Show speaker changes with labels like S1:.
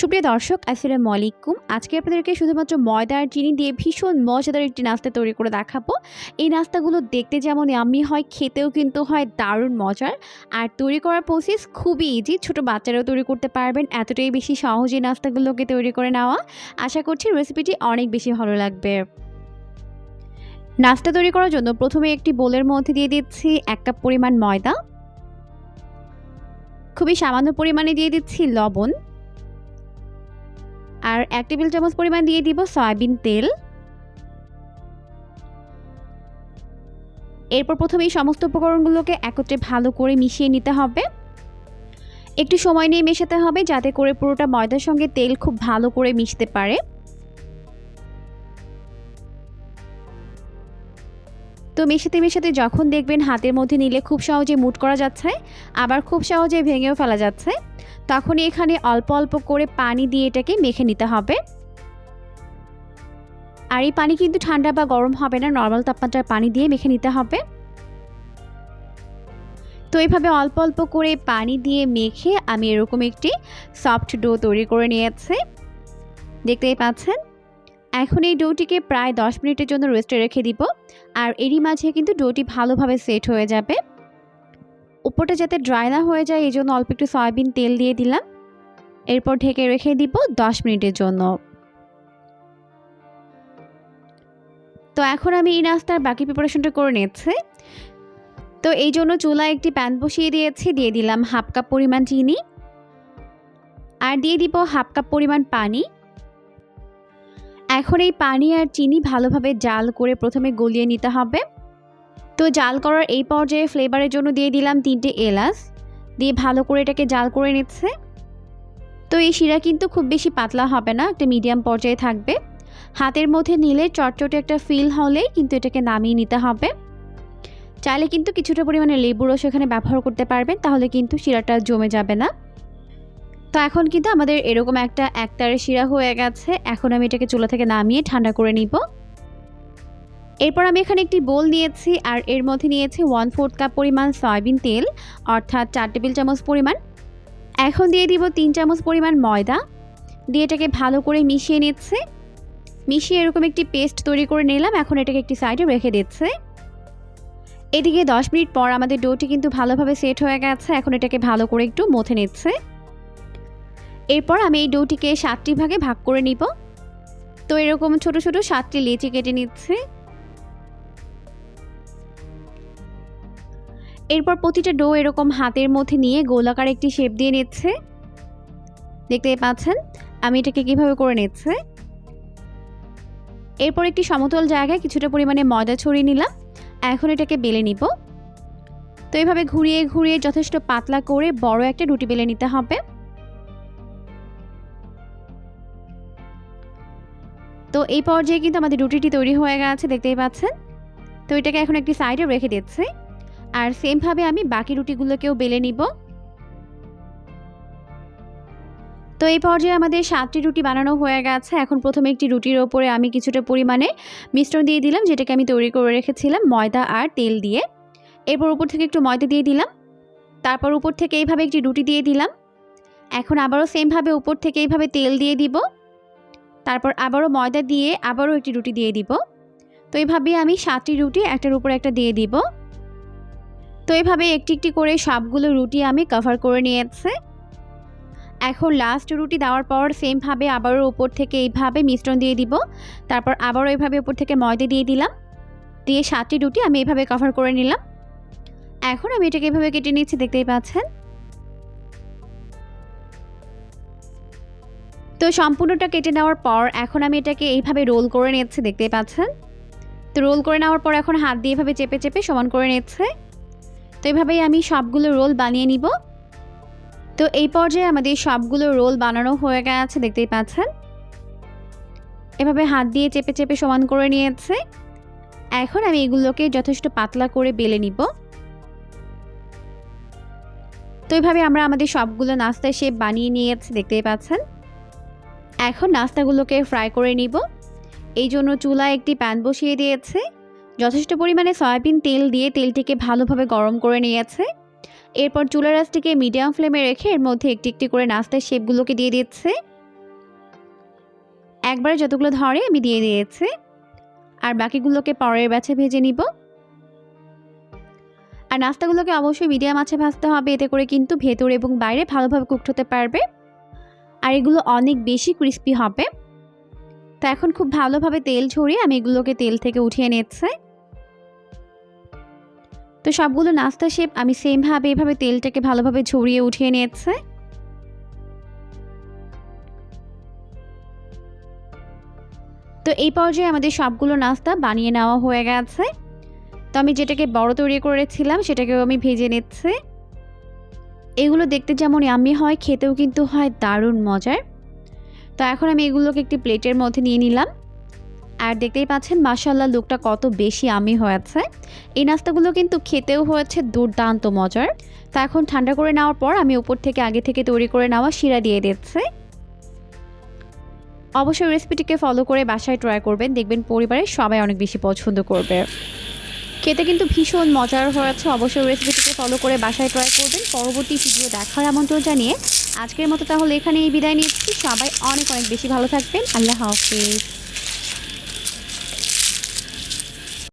S1: সুপ্রিয় দর্শক, আসসালামু আলাইকুম। আজকে আপনাদেরকে শুধুমাত্র ময়দা আর চিনি দিয়ে ভীষণ মজাদার একটি নাস্তা তৈরি করে দেখাবো। এই নাস্তাগুলো দেখতে যেমন আমি হয়, খেতেও কিন্তু হয় দারুণ মজার। আর তৈরি করার প্রসেস খুবই ইজি ছোট বাচ্চারাও তৈরি করতে পারবেন। এতটাই বেশি সহজ এই নাস্তাগুলোকে তৈরি করে নেওয়া। আশা করছি রেসিপিটি অনেক বেশি ভালো লাগবে। নাস্তা তৈরি করার জন্য প্রথমে একটি বোলের মধ্যে দিয়ে দিচ্ছি এক কাপ পরিমাণ ময়দা। খুবই সামান্য পরিমাণে দিয়ে দিচ্ছি লবণ। আর এক টেবিল চামচ পরিমাণ দিয়ে দিব সয়াবিন তেল। এরপর প্রথমে এই সমস্ত উপকরণগুলোকে একত্রে ভালো করে মিশিয়ে নিতে হবে। একটু সময় নিয়ে মেশাতে হবে যাতে করে পুরোটা ময়দার সঙ্গে তেল খুব ভালো করে মিশতে পারে। তো মেশাতে মেশাতে যখন দেখবেন হাতের মধ্যে নিলে খুব সহজে মুট করা যাচ্ছে, আবার খুব সহজে ভেঙেও ফেলা যাচ্ছে, তখনই এখানে অল্প অল্প করে পানি দিয়ে এটাকে মেখে নিতে হবে। আর এই পানি কিন্তু ঠান্ডা বা গরম হবে না, নর্মাল তাপমাত্রার পানি দিয়ে মেখে নিতে হবে। তো এইভাবে অল্প অল্প করে পানি দিয়ে মেখে আমি এরকম একটি সফট ডো তৈরি করে নিয়েছি। দেখতেই পাচ্ছেন? এখন এই ডোটিকে প্রায় দশ মিনিটের জন্য রেস্টে রেখে দিব। আর এরই মাঝে কিন্তু ডোটি ভালোভাবে সেট হয়ে যাবে। উপরটা যাতে ড্রাই না হয়ে যায়, এই জন্য অল্প একটু সয়াবিন তেল দিয়ে দিলাম। এরপর ঢেকে রেখে দিব দশ মিনিটের জন্য। তো এখন আমি এই নাস্তার বাকি প্রিপারেশনটা করে নিচ্ছি। তো এই জন্য চুলায় একটি প্যান বসিয়ে দিয়েছি, দিয়ে দিলাম হাফ কাপ পরিমাণ চিনি। আর দিয়ে দিব হাফ কাপ পরিমাণ পানি। এখন এই পানি আর চিনি ভালোভাবে জাল করে প্রথমে গলিয়ে নিতে হবে। তো জাল করার এই পর্যায়ে ফ্লেভারের জন্য দিয়ে দিলাম তিনটে এলাচ। দিয়ে ভালো করে এটাকে জাল করে নিচ্ছে। তো এই শিরা কিন্তু খুব বেশি পাতলা হবে না, একটা মিডিয়াম পর্যায়ে থাকবে। হাতের মধ্যে নিলে চটচটে একটা ফিল হলেই কিন্তু এটাকে নামিয়ে নিতে হবে। চাইলে কিন্তু কিছুটা পরিমাণে লেবু রস এখানে ব্যবহার করতে পারবেন, তাহলে কিন্তু শিরাটা জমে যাবে না। তো এখন কিন্তু আমাদের এরকম একটা একতারে শিরা হয়ে গেছে। এখন আমি এটাকে চুলা থেকে নামিয়ে ঠান্ডা করে নিব। এরপর আমি এখানে একটি বোল নিয়েছি আর এর মধ্যে নিয়েছি ওয়ান ফোর্থ কাপ পরিমাণ সয়াবিন তেল, অর্থাৎ চার টেবিল চামচ পরিমাণ। এখন দিয়ে দিব তিন চামচ পরিমাণ ময়দা। দিয়ে এটাকে ভালো করে মিশিয়ে নিচ্ছে। মিশিয়ে এরকম একটি পেস্ট তৈরি করে নিলাম। এখন এটাকে একটি সাইডে রেখে দিচ্ছে। এদিকে দশ মিনিট পর আমাদের ডোটি কিন্তু ভালোভাবে সেট হয়ে গেছে। এখন এটাকে ভালো করে একটু মথে নিচ্ছে। এরপর আমি এই ডোটিকে সাতটি ভাগে ভাগ করে নিব। তো এরকম ছোট ছোট সাতটি লেচি কেটে নিচ্ছে। এরপর প্রতিটা ডো এরকম হাতের মধ্যে নিয়ে গোলাকার একটি শেপ দিয়ে নিচ্ছে। দেখতে পাচ্ছেন, আমি এটাকে কীভাবে করে নিচ্ছে। এরপর একটি সমতল জায়গায় কিছুটা পরিমাণে ময়দা ছড়িয়ে নিলাম। এখন এটাকে বেলে নিব। তো এভাবে ঘুরিয়ে ঘুরিয়ে যথেষ্ট পাতলা করে বড় একটা রুটি বেলে নিতে হবে। তো এই পর্যায়ে কিন্তু আমাদের রুটিটি তৈরি হয়ে গেছে, দেখতেই পাচ্ছেন? তো এটাকে এখন একটি সাইডে রেখে দিচ্ছি। আর সেমভাবে আমি বাকি রুটিগুলোকেও বেলে নিব। তো এই পর্যায়ে আমাদের সাতটি রুটি বানানো হয়ে গেছে। এখন প্রথমে একটি রুটির ওপরে আমি কিছুটা পরিমাণে মিশ্রণ দিয়ে দিলাম, যেটাকে আমি তৈরি করে রেখেছিলাম ময়দা আর তেল দিয়ে। এরপর উপর থেকে একটু ময়দা দিয়ে দিলাম। তারপর উপর থেকে এইভাবে একটি রুটি দিয়ে দিলাম। এখন আবারও সেমভাবে উপর থেকে এইভাবে তেল দিয়ে দিব। তারপর আবারও ময়দা দিয়ে আবারও একটি রুটি দিয়ে দিব। তো এইভাবে আমি সাতটি রুটি একটার উপর একটা দিয়ে দিব। তো এইভাবে একটি একটি করে সবগুলো রুটি আমি কভার করে নিয়েছে। এখন লাস্ট রুটি দেওয়ার পর সেমভাবে আবারও উপর থেকে এইভাবে মিশ্রণ দিয়ে দিব। তারপর আবারও এইভাবে উপর থেকে ময়দা দিয়ে দিলাম। দিয়ে সাতটি রুটি আমি এইভাবে কভার করে নিলাম। এখন আমি এটাকে এভাবে কেটে নিচ্ছি, দেখতেই পাচ্ছেন? তো সম্পূর্ণটা কেটে নেওয়ার পর এখন আমি এটাকে এইভাবে রোল করে নিচ্ছি দেখতে পাচ্ছেন? তো রোল করে নেওয়ার পর এখন হাত দিয়ে এভাবে চেপে চেপে সমান করে নিচ্ছে তো এভাবেই আমি সবগুলো রোল বানিয়ে নিব। তো এই পর্যায়ে আমাদের সবগুলো রোল বানানো হয়ে গেছে, দেখতেই পাচ্ছেন? এভাবে হাত দিয়ে চেপে চেপে সমান করে নিয়েছে। এখন আমি এগুলোকে যথেষ্ট পাতলা করে বেলে নিব। তো এভাবে আমরা আমাদের সবগুলো নাস্তায় শেপ বানিয়ে নিয়েছি, দেখতেই পাচ্ছেন? এখন নাস্তাগুলোকে ফ্রাই করে নিব। এই জন্য চুলায় একটি প্যান বসিয়ে দিয়েছে। যথেষ্ট পরিমাণে সয়াবিন তেল দিয়ে তেলটিকে ভালোভাবে গরম করে নিয়েছে। এরপর চুলা রাসটিকে মিডিয়াম ফ্লেমে রেখে এর মধ্যে একটি একটি করে নাস্তার শেপগুলোকে দিয়ে দিচ্ছে। একবারে যতগুলো ধরে আমি দিয়ে দিয়েছি। আর বাকিগুলোকে পরের ব্যাচে ভেজে নিব। আর নাস্তাগুলোকে অবশ্যই মিডিয়াম আছে ভাজতে হবে, এতে করে কিন্তু ভেতর এবং বাইরে ভালোভাবে কুকড হতে পারবে। আর এগুলো অনেক বেশি ক্রিস্পি হবে। তো এখন খুব ভালোভাবে তেল ঝরিয়ে আমি এগুলোকে তেল থেকে উঠিয়ে নিচ্ছে। তো সবগুলো নাস্তা শেপ আমি সেমভাবে এভাবে তেলটাকে ভালোভাবে ঝরিয়ে উঠিয়ে নিয়েছে তো এই পর্যায়ে আমাদের সবগুলো নাস্তা বানিয়ে নেওয়া হয়ে গেছে। তো আমি যেটাকে বড় তৈরি করেছিলাম সেটাকেও আমি ভেজে নিচ্ছি। এগুলো দেখতে যেমন আমি হয়, খেতেও কিন্তু হয় দারুণ মজার। তো এখন আমি এগুলোকে একটি প্লেটের মধ্যে নিয়ে নিলাম। আর দেখতেই পাচ্ছেন মাসাল্লাহ লুকটা কত বেশি আমি হয়েছে। এই নাস্তাগুলো কিন্তু খেতেও হয়েছে দুর্দান্ত মজার। তা এখন ঠান্ডা করে নেওয়ার পর আমি উপর থেকে আগে থেকে তৈরি করে নেওয়া শিরা দিয়ে দিচ্ছি। অবশ্যই রেসিপিটিকে ফলো করে বাসায় ট্রাই করবেন। দেখবেন পরিবারের সবাই অনেক বেশি পছন্দ করবে। খেতে কিন্তু ভীষণ মজার হয়েছে অবশ্যই রেসিপিটিকে ফলো করে বাসায় ট্রাই করবেন। পরবর্তী ভিডিও দেখার আমন্ত্রণ জানিয়ে আজকের মতো তাহলে এখানে এই বিদায় নিচ্ছি। সবাই অনেক অনেক বেশি ভালো থাকবেন। আল্লাহ হাফিজ।